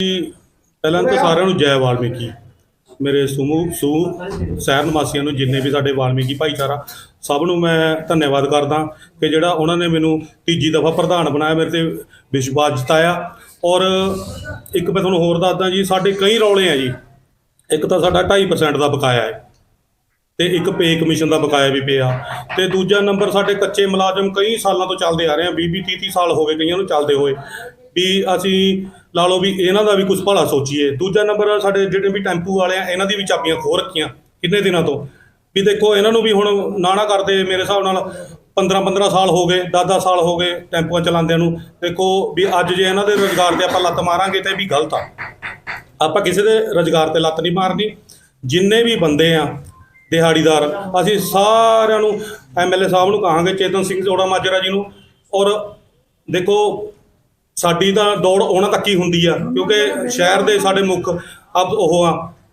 ਜੀ ਪਹਿਲਾਂ ਤਾਂ ਸਾਰਿਆਂ ਨੂੰ ਜੈ ਵਾਲਮੀਕੀ। ਮੇਰੇ ਸਮੂਹ ਸੂ ਸਹਿਰ ਨਿਵਾਸੀਆਂ ਨੂੰ ਜਿੰਨੇ ਵੀ ਸਾਡੇ ਵਾਲਮੀਕੀ ਭਾਈਚਾਰਾ, ਸਭ ਨੂੰ ਮੈਂ ਧੰਨਵਾਦ ਕਰਦਾ ਕਿ ਜਿਹੜਾ ਉਹਨਾਂ ਨੇ ਮੈਨੂੰ ਤੀਜੀ ਦਫਾ ਪ੍ਰਧਾਨ ਬਣਾਇਆ, ਮੇਰੇ ਤੇ ਵਿਸ਼ਵਾਸ ਜਤਾਇਆ। ਔਰ ਇੱਕ ਮੈਂ ਤੁਹਾਨੂੰ ਹੋਰ ਦੱਸਦਾ ਜੀ, ਸਾਡੇ ਕਈ ਰੌਲੇ ਆ ਜੀ। ਇੱਕ ਤਾਂ ਸਾਡਾ 2.5% ਦਾ ਬਕਾਇਆ ਹੈ ਤੇ ਇੱਕ ਪੇ ਕਮਿਸ਼ਨ ਦਾ ਬਕਾਇਆ ਵੀ ਪਿਆ। ਤੇ ਦੂਜਾ ਨੰਬਰ ਸਾਡੇ ਕੱਚੇ ਮੁਲਾਜ਼ਮ ਕਈ ਸਾਲਾਂ ਤੋਂ ਚੱਲਦੇ ਆ ਰਹੇ ਆ 20 20 30 30 ਸਾਲ ਹੋ ਗਏ ਕਈਆਂ ਨੂੰ ਚੱਲਦੇ ਹੋਏ। ਵੀ ਅਸੀਂ ਲਾ ਲਓ ਵੀ ਇਹਨਾਂ ਦਾ ਵੀ ਕੁਝ ਭਲਾ ਸੋਚੀਏ। ਦੂਜਾ ਨੰਬਰ, ਸਾਡੇ ਜਿਹੜੇ ਵੀ ਟੈਂਪੂ ਵਾਲੇ ਆ, ਇਹਨਾਂ ਦੀ ਵੀ ਚਾਬੀਆਂ ਖੋ ਰੱਖੀਆਂ ਕਿੰਨੇ ਦਿਨਾਂ ਤੋਂ। ਵੀ ਦੇਖੋ, ਇਹਨਾਂ ਨੂੰ ਵੀ ਹੁਣ ਨਾ ਕਰਦੇ ਮੇਰੇ ਹਿਸਾਬ ਨਾਲ 15 15 ਸਾਲ ਹੋ ਗਏ 10 10 ਸਾਲ ਹੋ ਗਏ ਟੈਂਪੂਆਂ ਚਲਾਉਂਦਿਆਂ ਨੂੰ। ਦੇਖੋ ਵੀ ਅੱਜ ਜੇ ਇਹਨਾਂ ਦੇ ਰੋਜ਼ਗਾਰ ਤੇ ਆਪਾਂ ਲੱਤ ਮਾਰਾਂਗੇ ਤੇ ਵੀ ਗਲਤ ਆ। ਆਪਾਂ ਕਿਸੇ ਦੇ ਰੁਜ਼ਗਾਰ ਤੇ ਲੱਤ ਨਹੀਂ ਮਾਰਨੀ। ਜਿੰਨੇ ਵੀ ਬੰਦੇ ਆ, ਦਿਹਾੜੀਦਾਰ, ਅਸੀਂ ਸਾਰਿਆਂ ਨੂੰ ਐਮਐਲਏ ਸਾਹਿਬ ਨੂੰ ਕਹਾਂਗੇ, ਚੇਤਨ ਸਿੰਘ ਜੋੜਾ ਮਾਜਰਾ ਜੀ ਨੂੰ। ਔਰ ਦੇਖੋ ਸਾਡੀ ਤਾਂ ਦੌੜ ਉਹਨਾਂ ਤੱਕ ਹੀ ਹੁੰਦੀ ਆ, ਕਿਉਂਕਿ ਸ਼ਹਿਰ ਦੇ ਸਾਡੇ ਮੁੱਖ ਅਬ ਉਹ ਆ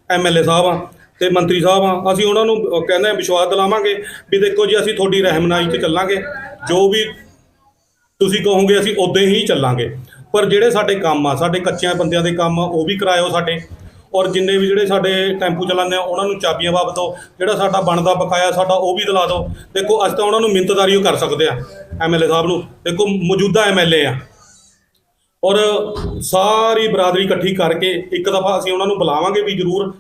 ਐਮਐਲਏ ਸਾਹਿਬ ਆ ਤੇ ਮੰਤਰੀ ਸਾਹਿਬ ਆ, ਅਸੀਂ ਉਹਨਾਂ ਨੂੰ ਕਹਿੰਦੇ ਆ ਵਿਸ਼ਵਾਸ ਦਿਲਾਵਾਂਗੇ ਵੀ ਦੇਖੋ ਜੀ ਅਸੀਂ ਤੁਹਾਡੀ ਰਹਿਮਨਾਈ 'ਚ ਚੱਲਾਂਗੇ, ਜੋ ਵੀ ਤੁਸੀਂ ਕਹੋਗੇ ਅਸੀਂ ਉਦਾਂ ਹੀ ਚੱਲਾਂਗੇ। ਪਰ ਜਿਹੜੇ ਸਾਡੇ ਕੰਮ ਆ, ਸਾਡੇ ਕੱਚਿਆਂ ਬੰਦਿਆਂ ਦੇ ਕੰਮ ਆ, ਉਹ ਵੀ ਕਰਾਇਓ ਸਾਡੇ। ਔਰ ਜਿੰਨੇ ਵੀ ਜਿਹੜੇ ਸਾਡੇ ਟੈਂਪੂ ਚਲਾਉਂਦੇ ਆ, ਉਹਨਾਂ ਨੂੰ ਚਾਬੀਆਂ ਵਾਪਸ ਦਿਓ, ਜਿਹੜਾ ਸਾਡਾ ਬਣਦਾ ਬਕਾਇਆ ਸਾਡਾ ਉਹ ਵੀ ਦਿਲਾ ਦਿਓ। ਦੇਖੋ, ਅਸੀਂ ਤਾਂ ਉਹਨਾਂ ਨੂੰ ਮਿੰਤਦਾਰੀ ਓ ਕਰ ਸਕਦੇ ਆ ਐਮਐਲਏ ਸਾਹਿਬ ਨੂੰ। ਦੇਖੋ, ਮੌਜੂਦਾ ਐਮਐਲਏ ਆ। ਔਰ ਸਾਰੀ ਬਰਾਦਰੀ ਇਕੱਠੀ ਕਰਕੇ ਇੱਕ ਦਫਾ ਅਸੀਂ ਉਹਨਾਂ ਨੂੰ ਬੁਲਾਵਾਂਗੇ ਵੀ ਜ਼ਰੂਰ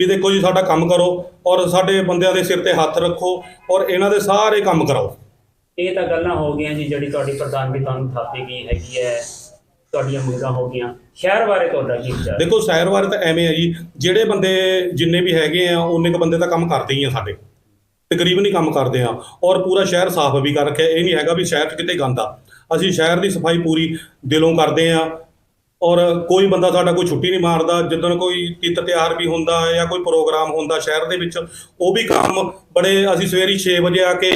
ਵੀ ਦੇਖੋ ਜੀ ਸਾਡਾ ਕੰਮ ਕਰੋ ਔਰ ਸਾਡੇ ਬੰਦਿਆਂ ਦੇ ਸਿਰ ਤੇ ਹੱਥ ਰੱਖੋ ਔਰ ਇਹਨਾਂ ਦੇ ਸਾਰੇ ਕੰਮ ਕਰਾਓ। ਇਹ ਤਾਂ ਗੱਲਾਂ ਹੋ ਗਈਆਂ ਜੀ ਜਿਹੜੀ ਤੁਹਾਡੀ ਪ੍ਰਧਾਨਗੀ ਤੁਹਾਨੂੰ ਥਾਪੀ ਗਈ ਹੈਗੀ ਹੈ ਤੁਹਾਡੀਆਂ ਮੰਗਾਂ ਹੋ ਗਈਆਂ। ਸ਼ਹਿਰ ਬਾਰੇ ਤੁਹਾਡਾ ਕੀ ਵਿਚਾਰ? ਹੈ? ਦੇਖੋ ਸ਼ਹਿਰ ਬਾਰੇ ਤਾਂ ਐਵੇਂ ਆ ਜੀ ਜਿਹੜੇ ਬੰਦੇ ਜਿੰਨੇ ਵੀ ਹੈਗੇ ਆ ਉਹਨੇ ਕ ਬੰਦੇ ਤਾਂ ਕੰਮ ਕਰਦੇ ਹੀ ਆ ਸਾਡੇ। ਤਕਰੀਬਨ ਹੀ ਕੰਮ ਕਰਦੇ ਆ। ਔਰ ਪੂਰਾ ਸ਼ਹਿਰ ਸਾਫ਼ ਵੀ ਕਰ ਰੱਖਿਆ। ਇਹ ਨਹੀਂ ਹੈਗਾ ਵੀ ਸ਼ਹਿਰ 'ਚ ਕਿਤੇ ਗੰਦ ਅਸੀਂ ਸ਼ਹਿਰ ਦੀ ਸਫ਼ਾਈ ਪੂਰੀ ਦਿਲੋਂ ਕਰਦੇ ਆ ਔਰ ਕੋਈ ਬੰਦਾ ਸਾਡਾ ਕੋਈ ਛੁੱਟੀ ਨਹੀਂ ਮਾਰਦਾ ਜਦੋਂ ਕੋਈ ਤਿੱਤ ਤਿਉਹਾਰ ਵੀ ਹੁੰਦਾ ਹੈ ਜਾਂ ਕੋਈ ਪ੍ਰੋਗਰਾਮ ਹੁੰਦਾ ਸ਼ਹਿਰ ਦੇ ਵਿੱਚ ਉਹ ਵੀ ਕੰਮ ਬੜੇ ਅਸੀਂ ਸਵੇਰੀ 6 ਵਜੇ ਆ ਕੇ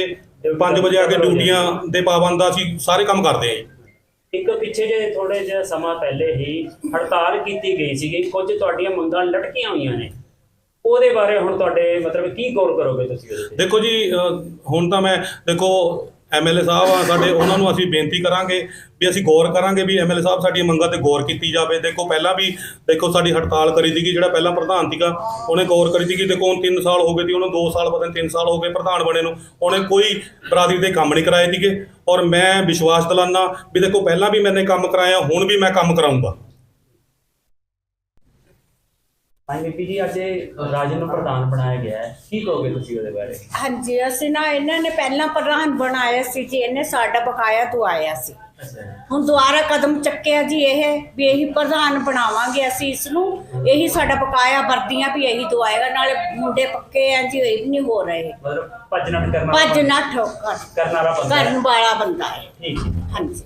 5 ਵਜੇ ਆ ਕੇ ਡਿਊਟੀਆਂ ਦੇ ਪਾਬੰਦ ਅਸੀਂ ਸਾਰੇ ਕੰਮ ਕਰਦੇ ਆ ਇੱਕ ਪਿੱਛੇ ਜੇ ਥੋੜੇ ਜਿਹਾ ਸਮਾਂ ਪਹਿਲੇ ਹੀ ਹੜਤਾਲ ਕੀਤੀ ਗਈ ਸੀਗੀ ਕੁਝ ਤੁਹਾਡੀਆਂ ਮੰਗਾਂ ਲਟਕੀਆਂ ਹੋਈਆਂ ਨੇ। ਉਹਦੇ ਬਾਰੇ ਹੁਣ ਤੁਹਾਡੇ ਮਤਲਬ ਕੀ ਗੌਰ ਕਰੋਗੇ ਤੁਸੀਂ ਦੇਖੋ ਜੀ ਹੁਣ ਤਾਂ ਮੈਂ ਦੇਖੋ ਐਮਐਲਏ ਸਾਹਿਬ ਆ, ਸਾਡੇ ਉਹਨਾਂ ਨੂੰ ਅਸੀਂ ਬੇਨਤੀ ਕਰਾਂਗੇ ਵੀ ਅਸੀਂ ਗੌਰ ਕਰਾਂਗੇ ਵੀ ਐਮਐਲਏ ਸਾਹਿਬ ਸਾਡੀਆਂ ਮੰਗਾਂ ਤੇ ਗੌਰ ਕੀਤੀ ਜਾਵੇ। ਦੇਖੋ, ਪਹਿਲਾਂ ਵੀ ਦੇਖੋ, ਸਾਡੀ ਹੜਤਾਲ ਕਰੀ ਸੀਗੀ, ਜਿਹੜਾ ਪਹਿਲਾਂ ਪ੍ਰਧਾਨ ਸੀਗਾ, ਉਹਨੇ ਗੌਰ ਕਰੀ ਸੀਗੀ, ਦੇਖੋ, ਹੁਣ 3 ਸਾਲ ਹੋ ਗਏ ਸੀ, ਉਹਨੂੰ 2 ਸਾਲ ਪਤਾ ਨਹੀਂ 3 ਸਾਲ ਹੋ ਗਏ ਪ੍ਰਧਾਨ ਬਣੇ ਨੂੰ, ਉਹਨੇ ਕੋਈ ਬਰਾਦਰੀ ਦੇ ਕੰਮ ਨਹੀਂ ਕਰਾਏ ਸੀਗੇ। ਔਰ ਮੈਂ ਵਿਸ਼ਵਾਸ ਦਿਲਾਨਾ ਵੀ ਦੇਖੋ, ਪਹਿਲਾਂ ਵੀ ਮੈਨੇ ਕੰਮ ਕਰਾਇਆ, ਹੁਣ ਵੀ ਮੈਂ ਕੰਮ ਕਰਾਉਂਗਾ ਹਾਂਜੀ ਬੀਬੀ ਜੀ ਅੱਜ ਰਾਜਨ ਨੂੰ ਪ੍ਰਧਾਨ ਬਣਾਇਆ ਗਿਆ ਹੈ। ਕੀ ਕਹੋਗੇ ਤੁਸੀਂ ਉਹਦੇ ਬਾਰੇ? ਹਾਂਜੀ ਅਸੀਂ ਨਾ ਇਹਨਾਂ ਨੇ ਪਹਿਲਾਂ ਪ੍ਰਧਾਨ ਬਣਾਇਆ ਸੀ ਜੀ ਇਹਨੇ ਸਾਡਾ ਬਕਾਇਆ ਦਵਾਇਆ ਸੀ। ਅੱਛਾ ਹੁਣ ਦੁਬਾਰਾ ਕਦਮ ਚੱਕਿਆ ਜੀ ਇਹ ਵੀ ਇਹੀ ਪ੍ਰਧਾਨ ਬਣਾਵਾਂਗੇ ਅਸੀਂ ਇਸ ਨੂੰ। ਇਹੀ ਸਾਡਾ ਬਕਾਇਆ ਵਰਦੀਆਂ ਵੀ ਇਹੀ ਦਵਾਏਗਾ ਨਾਲੇ ਮੁੰਡੇ ਪੱਕੇ ਆ ਜੀ ਇਹ ਵੀ ਨਹੀਂ ਹੋ ਰਹੇ। ਮਤਲਬ ਭੱਜ ਨੱਠ ਕਰਨਾ ਭੱਜ ਨਾ ਠੋਕਰ ਕਰਨ ਵਾਲਾ ਬੰਦਾ ਹੈ। ਠੀਕ ਹੈ ਹਾਂਜੀ।